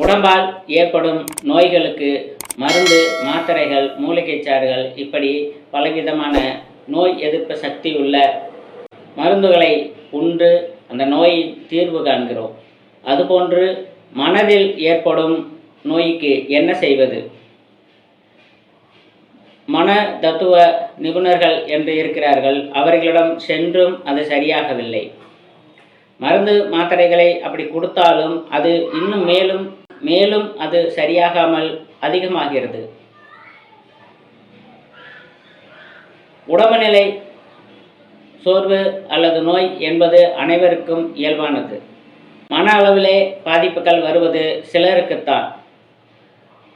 உடம்பால் ஏற்படும் நோய்களுக்கு மருந்து மாத்திரைகள் மூலிகை சாறுகள் இப்படி பலவிதமான நோய் எதிர்ப்பு சக்தி உள்ள மருந்துகளை உண்டு அந்த நோயை தீர்வு காண்கிறோம். அதுபோன்று மனதில் ஏற்படும் நோய்க்கு என்ன செய்வது? மன தத்துவ நிபுணர்கள் என்று இருக்கிறார்கள். அவர்களிடம் சென்றும் அது சரியாகவில்லை. மருந்து மாத்திரைகளை அப்படி கொடுத்தாலும் அது இன்னும் மேலும் மேலும் அது சரியாகாமல் அதிகமாகிறது. உடம்புநிலை சோர்வு அல்லது நோய் என்பது அனைவருக்கும் இயல்பானது. மன அளவிலே பாதிப்புகள் வருவது சிலருக்குத்தான்.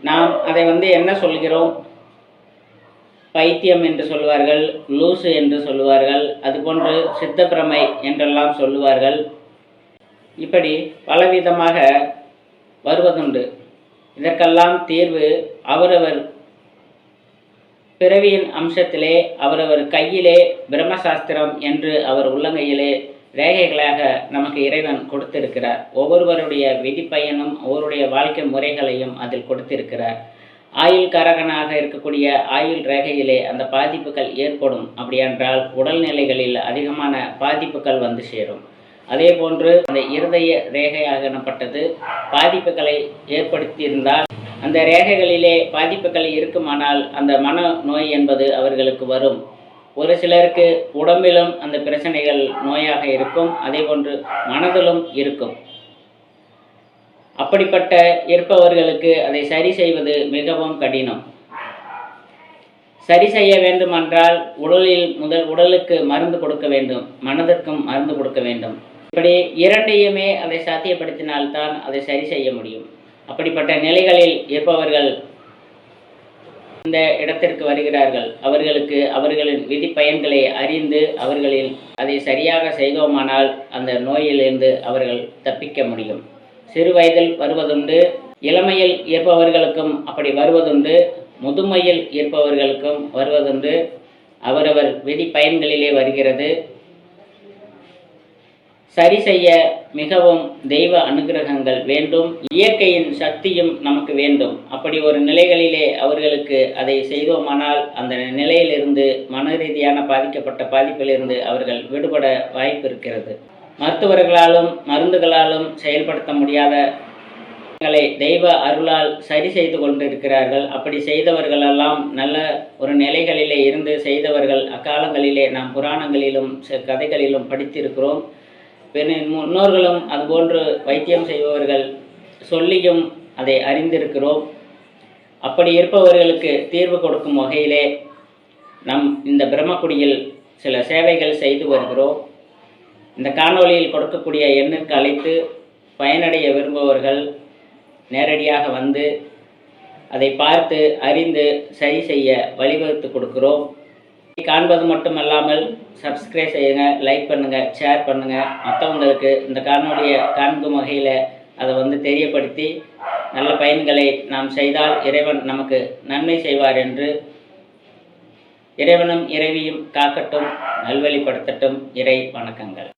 நாம் அதை வந்து என்ன சொல்கிறோம்? பைத்தியம் என்று சொல்லுவார்கள் லூசு என்று சொல்லுவார்கள் அதுபோன்று சித்தப்பிரமை என்றெல்லாம் சொல்லுவார்கள். இப்படி பலவிதமாக வருவதுண்டு. இதற்கெல்லாம் தீர்வு அவரவர் பிறவியின் அம்சத்திலே அவரவர் கையிலே பிரம்மசாஸ்திரம் என்று அவர் உள்ளங்கையிலே ரேகைகளாக நமக்கு இறைவன் கொடுத்திருக்கிறார். ஒவ்வொருவருடைய விதிப்பயனும் ஒவ்வொருடைய வாழ்க்கை முறைகளையும் அதில் கொடுத்திருக்கிறார். ஆயுள் காரகனாக இருக்கக்கூடிய ஆயுள் ரேகையிலே அந்த பாதிப்புகள் ஏற்படும். அப்படியென்றால் உடல்நிலைகளில் அதிகமான பாதிப்புகள் வந்து சேரும். அதே போன்று அந்த இருதய ரேகையாகப்பட்டது. பாதிப்புகளை ஏற்படுத்தியிருந்தால் அந்த ரேகைகளிலே பாதிப்புகள் இருக்குமானால் அந்த மன நோய் என்பது அவர்களுக்கு வரும். ஒரு சிலருக்கு உடம்பிலும் அந்த பிரச்சனைகள் நோயாக இருக்கும் அதே போன்று மனதிலும் இருக்கும். அப்படிப்பட்ட இருப்பவர்களுக்கு அதை சரி செய்வது மிகவும் கடினம். சரி செய்ய வேண்டுமென்றால் உடலில் முதல் உடலுக்கு மருந்து கொடுக்க வேண்டும் மனதிற்கும் மருந்து கொடுக்க வேண்டும். இப்படி இரண்டையுமே அதை சாத்தியப்படுத்தினால்தான் அதை சரி செய்ய முடியும். அப்படிப்பட்ட நிலைகளில் இருப்பவர்கள் இந்த இடத்திற்கு வருகிறார்கள். அவர்களுக்கு அவர்களின் விதி பயன்களை அறிந்து அவர்களில் அதை சரியாக செய்தோமானால் அந்த நோயிலிருந்து அவர்கள் தப்பிக்க முடியும். சிறு வயதில் வருவதுண்டு இளமையில் இருப்பவர்களுக்கும் அப்படி வருவதுண்டு முதுமையில் இருப்பவர்களுக்கும் வருவதுண்டு அவரவர் விதி பயன்களிலே வருகிறது. சரி செய்ய மிகவும் தெய்வ அனுகிரகங்கள் வேண்டும். இயற்கையின் சக்தியும் நமக்கு வேண்டும். அப்படி ஒரு நிலைகளிலே அவர்களுக்கு அதை செய்தோமானால் அந்த நிலையிலிருந்து மன ரீதியான பாதிக்கப்பட்ட பாதிப்பிலிருந்து அவர்கள் விடுபட வாய்ப்பு இருக்கிறது மருத்துவர்களாலும் மருந்துகளாலும் செயல்படுத்த முடியாத ங்களை தெய்வ அருளால் சரி செய்து கொண்டிருக்கிறார்கள். அப்படி செய்தவர்களெல்லாம் நல்ல ஒரு நிலைகளிலே இருந்து செய்தவர்கள் அக்காலங்களிலே நாம் புராணங்களிலும் ச- கதைகளிலும் படித்திருக்கிறோம். முன்னோர்களும் அதுபோன்று வைத்தியம் செய்பவர்கள் சொல்லியும் அதை அறிந்திருக்கிறோம். அப்படி இருப்பவர்களுக்கு தீர்வு கொடுக்கும் வகையிலே நம் இந்த பிரம்மக்குடியில் சில சேவைகள் செய்து வருகிறோம். இந்த காணொளியில் கொடுக்கக்கூடிய எண்ணிற்கு அழைத்து பயனடைய விரும்புபவர்கள் நேரடியாக வந்து அதை பார்த்து அறிந்து சரி செய்ய வழிவகுத்து கொடுக்கிறோம். காண்பது மட்டுமல்லாமல் சப்ஸ்கிரைப் செய்யுங்க லைக் பண்ணுங்கள் ஷேர் பண்ணுங்கள் மற்றவங்களுக்கு இந்த காணொளியை காண்கும் வகையில் அதை வந்து தெரியப்படுத்தி நல்ல பயன்களை நாம் செய்தால் இறைவன் நமக்கு நன்மை செய்வார் என்று இறைவனும் இறைவியும் காக்கட்டும் நல்வழிப்படுத்தட்டும். இறை வணக்கங்கள்.